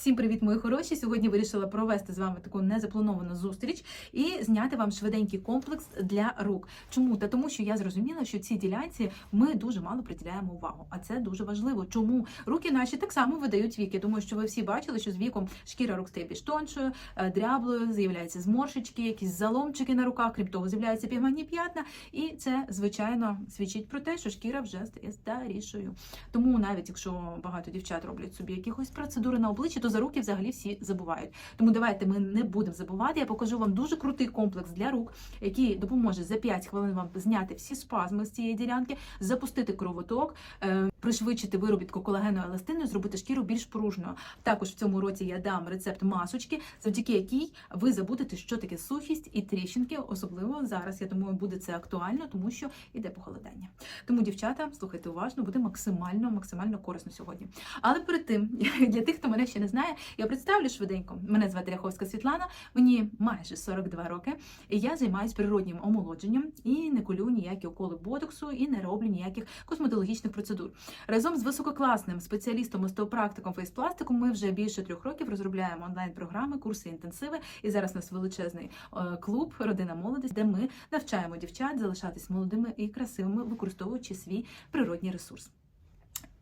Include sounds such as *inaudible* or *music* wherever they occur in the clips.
Всім привіт, мої хороші! Сьогодні вирішила провести з вами таку незаплановану зустріч і зняти вам швиденький комплекс для рук. Чому? Та тому, що я зрозуміла, що цій ділянці ми дуже мало приділяємо увагу, а це дуже важливо. Чому руки наші так само видають віки? Тому що ви всі бачили, що з віком шкіра рук стає більш тоншою, е, дряблою, з'являються зморшечки, якісь заломчики на руках. Крім того, з'являються пігментні п'ятна, і це звичайно свідчить про те, що шкіра вже стає старішою. Тому навіть якщо багато дівчат роблять собі якихось процедури на обличчі, то за руки взагалі всі забувають. Тому давайте ми не будемо забувати. Я покажу вам дуже крутий комплекс для рук, який допоможе за 5 хвилин вам зняти всі спазми з цієї ділянки, запустити кровоток, е, пришвидшити виробітку колагену еластину, зробити шкіру більш пружною. Також в цьому році я дам рецепт масочки, завдяки якій ви забудете, що таке сухість і тріщинки. Особливо зараз. Я думаю, буде це актуально, тому що іде похолодання. Тому, дівчата, слухайте уважно, буде максимально, максимально корисно сьогодні. Але перед тим, *laughs* для тих, хто мене ще не знає, я представлю швиденько. Мене звати Ряховська Світлана, мені майже 42 роки. І я займаюся природнім омолодженням і не колю ніякі уколи ботоксу і не роблю ніяких косметологічних процедур. Разом з висококласним спеціалістом остеопрактиком фейспластиком ми вже більше трьох років розробляємо онлайн-програми, курси, інтенсиви. І зараз у нас величезний е, клуб Родина молодість, де ми навчаємо дівчат залишатись молодими і красивими, використовуючи свій природній ресурс.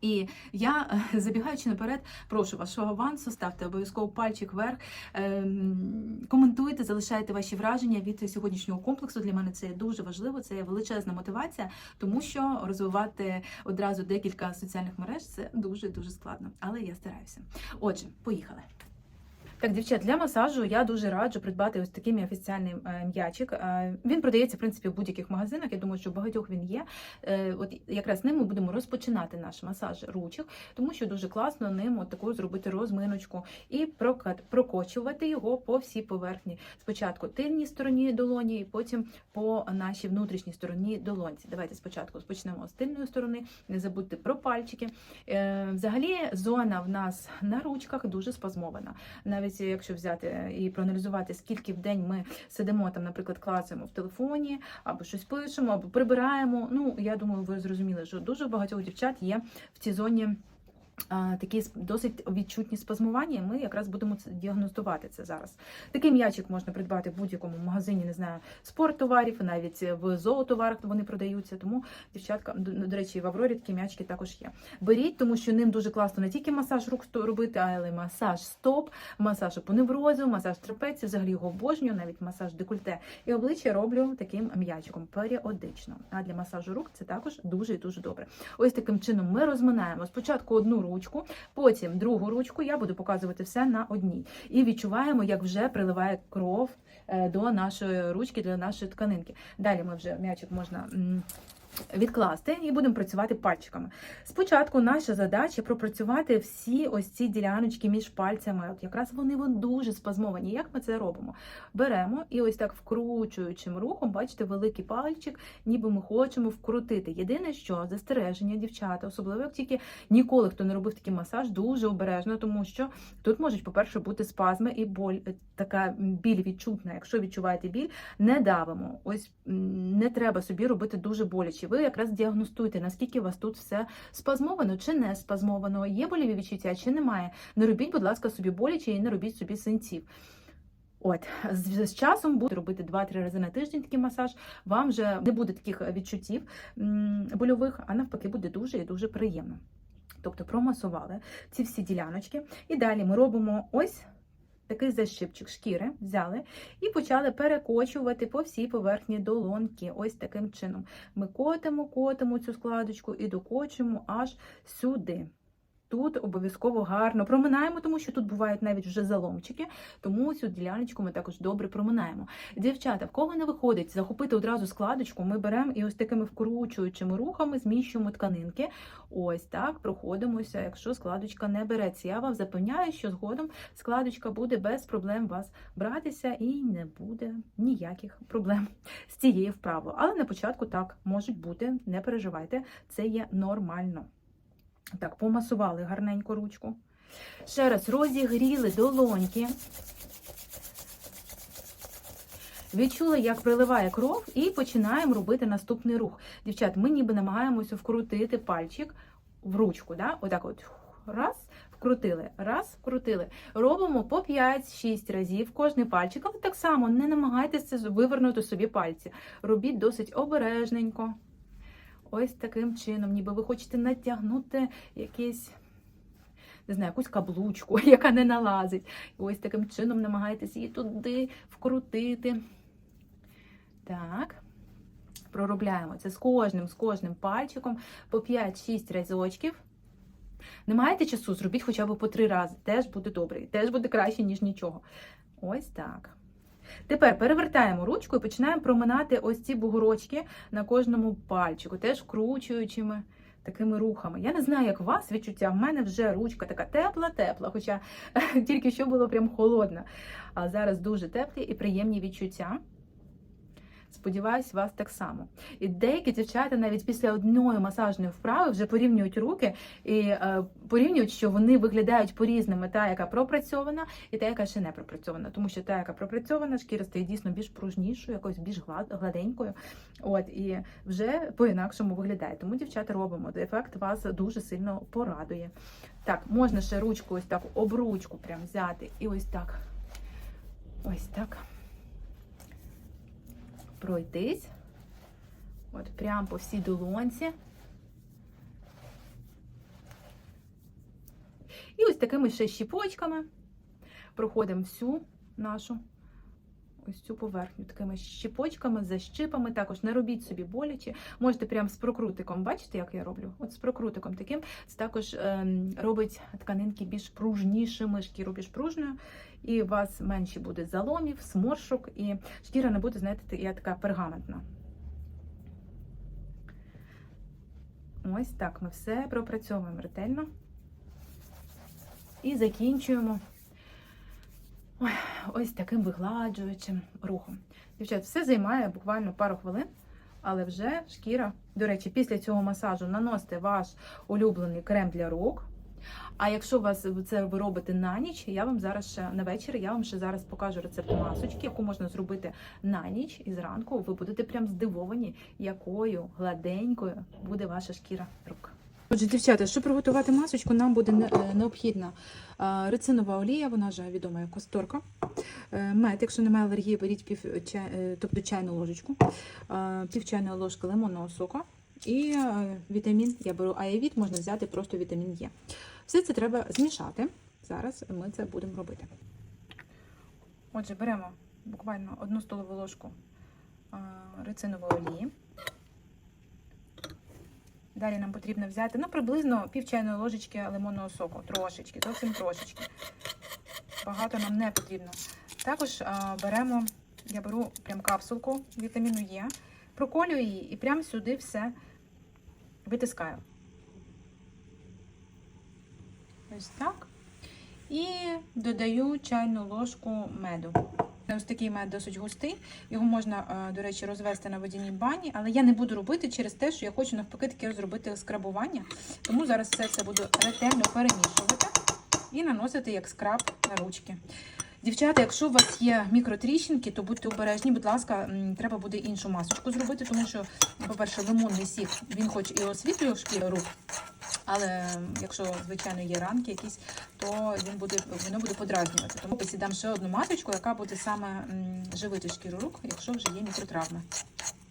І я, е, забігаючи наперед, прошу вашого авансу, ставте обов'язково пальчик вверх, ем, коментуйте, залишайте ваші враження від сьогоднішнього комплексу. Для мене це дуже важливо, це є величезна мотивація, тому що розвивати одразу декілька соціальних мереж це дуже дуже складно. Але я стараюся. Отже, поїхали. Так, дівчат, для масажу я дуже раджу придбати ось такий мій офіціальний е, м'ячик. Е, Він продається в принципі в будь-яких магазинах. Я думаю, що в багатьох він є. Е, От якраз ним ми будемо розпочинати наш масаж ручок, тому що дуже класно ним от таку зробити розминочку і прокочувати його по всій поверхні. Спочатку тильній стороні долоні, і потім по нашій внутрішній стороні долонці. Давайте спочатку почнемо з тильної сторони. Не забудьте про пальчики. Взагалі, зона в нас на ручках дуже спазмована. Навіть якщо взяти і проаналізувати, скільки в день ми сидимо там, наприклад, клацаємо в телефоні, або щось пишемо, або прибираємо. Ну я думаю, ви зрозуміли, що дуже багатьох дівчат є в цій зоні. Такі досить відчутні спазмування, ми якраз будемо діагностувати це зараз. Такий м'ячик можна придбати в будь-якому магазині, не знаю, спорттоварів, навіть в зоотоварах вони продаються. Тому дівчатка, до, речі, в Аврорі такі м'ячики також є. Беріть, тому що ним дуже класно не тільки масаж рук робити, але й масаж стоп, масаж апоневрозу, масаж трапеції, взагалі його обожнюю, навіть масаж декольте. І обличчя роблю таким м'ячиком періодично. А для масажу рук це також дуже і дуже добре. Ось таким чином ми розминаємо спочатку одну ручку, потім другу ручку. Я буду показувати все на одній. І відчуваємо, як вже приливає кров е, до нашої ручки, до нашої тканинки. Далі ми вже м'ячик можна. Відкласти і будемо працювати пальчиками. Спочатку наша задача пропрацювати всі ось ці діляночки між пальцями. От якраз вони дуже спазмовані. Як ми це робимо? Беремо і ось так вкручуючим рухом, бачите, великий пальчик, ніби ми хочемо вкрутити. Єдине, що застереження, дівчата, особливо як тільки ніколи хто не робив такий масаж, дуже обережно, тому що тут можуть, по-перше, бути спазми і боль, е, така біль відчутна. Якщо відчуваєте біль, не давимо. Ось не треба собі робити дуже боляче. Ви якраз діагностуйте, наскільки у вас тут все спазмовано чи не спазмовано, є боліві відчуття чи немає. Не робіть, будь ласка, собі боляче і не робіть собі синців. От з, з часом буде робити 2-3 рази на тиждень такий масаж. Вам вже не буде таких відчуттів больових, а навпаки, буде дуже і дуже приємно. Тобто промасували ці всі діляночки. І далі ми робимо ось такий защипчик шкіри, взяли і почали перекочувати по всій поверхні долонки. Ось таким чином. Ми котимо, котимо цю складочку і докочуємо аж сюди. Тут обов'язково гарно проминаємо, тому що тут бувають навіть вже заломчики, тому цю діляночку ми також добре проминаємо. Дівчата, в кого не виходить захопити одразу складочку, ми беремо і ось такими вкручуючими рухами зміщуємо тканинки. Ось так проходимося, якщо складочка не береться. Я вам запевняю, що згодом складочка буде без проблем вас братися і не буде ніяких проблем з цією вправою. Але на початку так можуть бути, не переживайте, це є нормально. Так, помасували гарненько ручку. Ще раз розігріли долоньки. Відчули, як приливає кров, і починаємо робити наступний рух. Дівчат, ми ніби намагаємося вкрутити пальчик в ручку. Да? Отак от раз, вкрутили. Раз, вкрутили. Робимо по 5-6 разів кожний пальчик, але так само не намагайтеся вивернути собі пальці. Робіть досить обережненько. Ось таким чином, ніби ви хочете натягнути якийсь, не знаю, якусь каблучку, *laughs* яка не налазить. Ось таким чином намагайтесь її туди вкрутити. Так. Проробляємо це з кожним, з кожним пальчиком по 5-6 разочків. Не маєте часу, зробіть хоча б по 3 рази. Теж буде добре. Теж буде краще, ніж нічого. Ось так. Тепер перевертаємо ручку і починаємо проминати ось ці бугорочки на кожному пальчику, теж вкручуючими такими рухами. Я не знаю, як у вас відчуття. В мене вже ручка така тепла-тепла, хоча *laughs* тільки що було прям холодно. А зараз дуже теплі і приємні відчуття. Сподіваюсь, вас так само. І деякі дівчата навіть після одної масажної вправи вже порівнюють руки і е, порівнюють, що вони виглядають по-різному. Та, яка пропрацьована, і та, яка ще не пропрацьована. Тому що та, яка пропрацьована, шкіра стає дійсно більш пружнішою, якось більш глад- гладенькою. От і вже по-інакшому виглядає. Тому дівчата робимо. Ефект вас дуже сильно порадує. Так, можна ще ручку ось так об ручку прям взяти і ось так. Ось так пройтись. От прямо по всій долонці. І ось такими ще щіпочками проходимо всю нашу ось цю поверхню. Такими щіпочками, защипами. Також не робіть собі боляче. Можете прямо з прокрутиком. Бачите, як я роблю? От з прокрутиком таким. Це також ем, робить тканинки більш пружнішими, шкіру більш пружною. І у вас менше буде заломів, сморшок, і шкіра не буде, знаєте, я така пергаментна. Ось так ми все пропрацьовуємо ретельно. І закінчуємо ой, ось таким вигладжуючим рухом. Дівчат, все займає буквально пару хвилин, але вже шкіра. До речі, після цього масажу наносите ваш улюблений крем для рук. А якщо вас це ви робите на ніч, я вам зараз ще на вечір, я вам ще зараз покажу рецепт масочки, яку можна зробити на ніч і зранку. Ви будете прям здивовані, якою гладенькою буде ваша шкіра рук. Отже, дівчата, щоб приготувати масочку, нам буде е, необхідна рецинова олія, вона ж відома як косторка. Е, Мед, якщо немає алергії, беріть пів чай, е, тобто чайну ложечку, е, пів чайної ложки лимонного соку і вітамін. Я беру аєвіт, можна взяти просто вітамін Е. Все це треба змішати. Зараз ми це будемо робити. Отже, беремо буквально одну столову ложку рецинової олії. Далі нам потрібно взяти ну, приблизно пів чайної ложечки лимонного соку. Трошечки, зовсім трошечки. Багато нам не потрібно. Також а, беремо, я беру прям капсулку вітаміну Е, проколюю її і прямо сюди все витискаю. Ось так. І додаю чайну ложку меду. Ось такий мед досить густий. Його можна, е, до речі, розвести на водяній бані, але я не буду робити через те, що я хочу навпаки таке зробити скрабування. Тому зараз все це буду ретельно перемішувати і наносити як скраб на ручки. Дівчата, якщо у вас є мікротріщинки, то будьте обережні, будь ласка, треба буде іншу масочку зробити, тому що, по-перше, лимонний сік, він хоч і освітлює шкіру рук, але якщо, звичайно, є ранки якісь, то він буде, воно буде подразнювати. Тому посідам ще одну масочку, яка буде саме живити шкіру рук, якщо вже є мікротравми,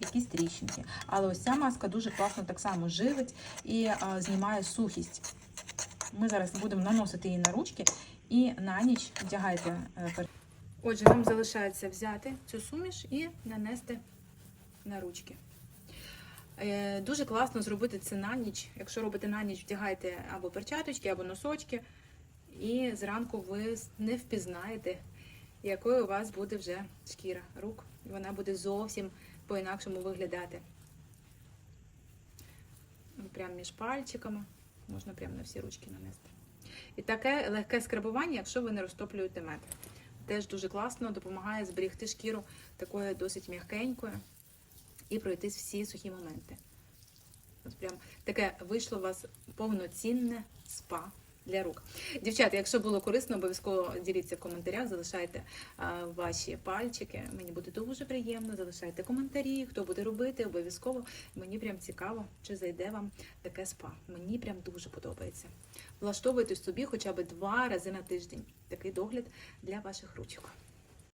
якісь тріщинки. Але ось ця маска дуже класно так само живить і а, знімає сухість. Ми зараз будемо наносити її на ручки і на ніч вдягайте. е, Отже, нам залишається взяти цю суміш і нанести на ручки. Е, Дуже класно зробити це на ніч. Якщо робите на ніч, вдягайте або перчаточки, або носочки, і зранку ви не впізнаєте, якою у вас буде вже шкіра рук. І вона буде зовсім по-інакшому виглядати. Прямо між пальчиками. Можна прямо на всі ручки нанести. І таке легке скрабування, якщо ви не розтоплюєте мед. Теж дуже класно, допомагає зберегти шкіру такою досить м'якенькою і пройтись всі сухі моменти. От прям таке вийшло у вас повноцінне спа для рук. Дівчата, якщо було корисно, обов'язково діліться в коментарях, залишайте ваші пальчики. Мені буде дуже приємно. Залишайте коментарі, хто буде робити, обов'язково. Мені прям цікаво, чи зайде вам таке спа. Мені прям дуже подобається. Влаштовуйте собі хоча б два рази на тиждень такий догляд для ваших ручок.